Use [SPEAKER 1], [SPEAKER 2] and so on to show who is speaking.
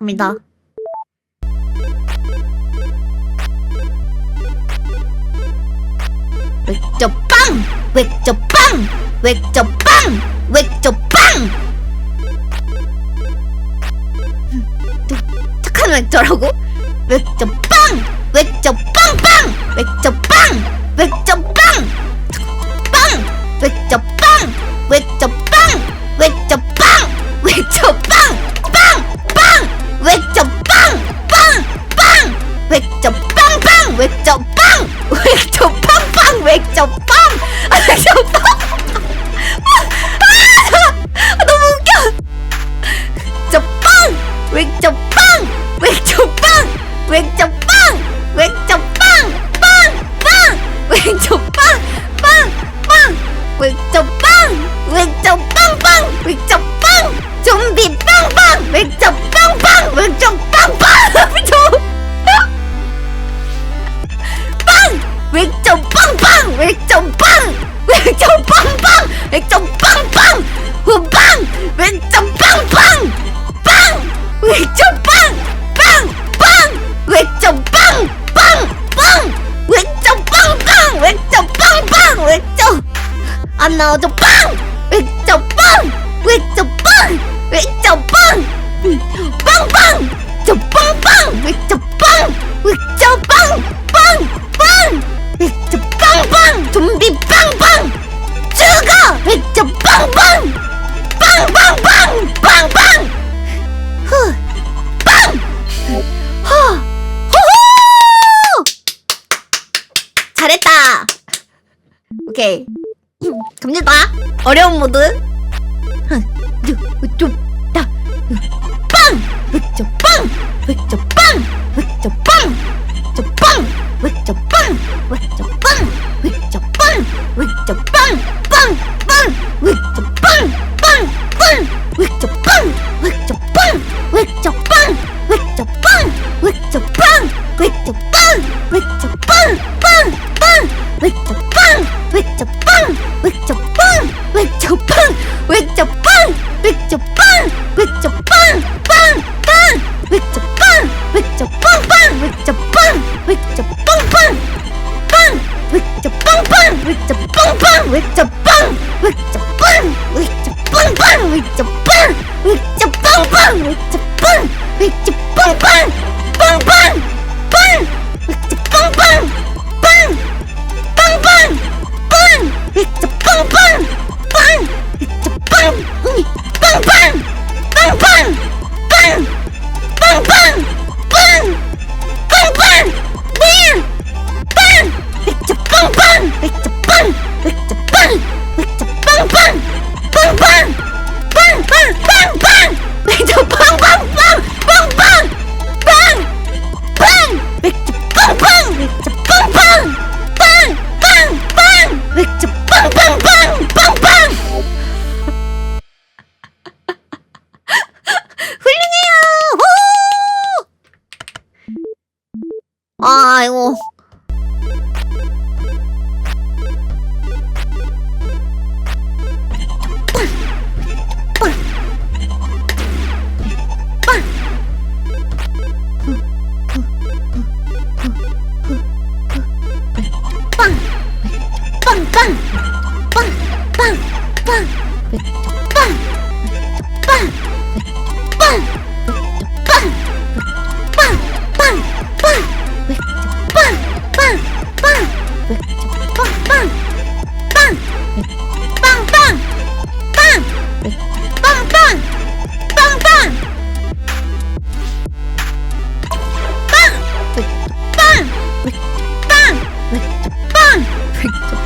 [SPEAKER 1] 갑니다. 웹저빵! 웹저빵! 웹저빵! 웹저빵! 또 착한 웹저라고? 웹저빵! 웹저빵빵! 웹저빵! 빵! 웹저빵! 웹저빵빵! 웹저빵! 좀비 빵빵! 웹저빵빵! 웹저빵빵! 웹저 빵! 웹저빵빵! 웹저빵! 웹저빵빵! 웹저빵빵! 후빵! 웹저빵빵! 빵! 웹저빵! 빵! 안 나와줘 빵! 웹저빵! 웹저빵! 웹저빵! 빵빵! 저 빵빵! 웹저빵! 웹저빵! 빵! 빵! 웹저빵빵! 좀비 빵빵! 죽어! 웹저빵빵! 빵빵빵! 빵빵! 후! 빵! 후! 호호! 잘했다! 오케이. 갑니다. 어려운 모드. 쭈쭈다 빵! 웹저 빵! 웹저 빵! 웹저 빵! 저 빵! 웹저 빵! 웹저 빵! 웹저 빵! 웹저 빵! 빵! 빵! 웹저 빵! 빵! 빵! 웹저 빵빵! 웹저 빵빵! 웹저 빵! 웹저 빵! 웹저 빵빵! 웹저 빵! 웹저 빵빵! 웹저 빵! 웹저 빵빵! 빵빵! 빵! 아, 아이고. 빵! 빵! 빵! 빵! 빵! 빵! 빵! perfect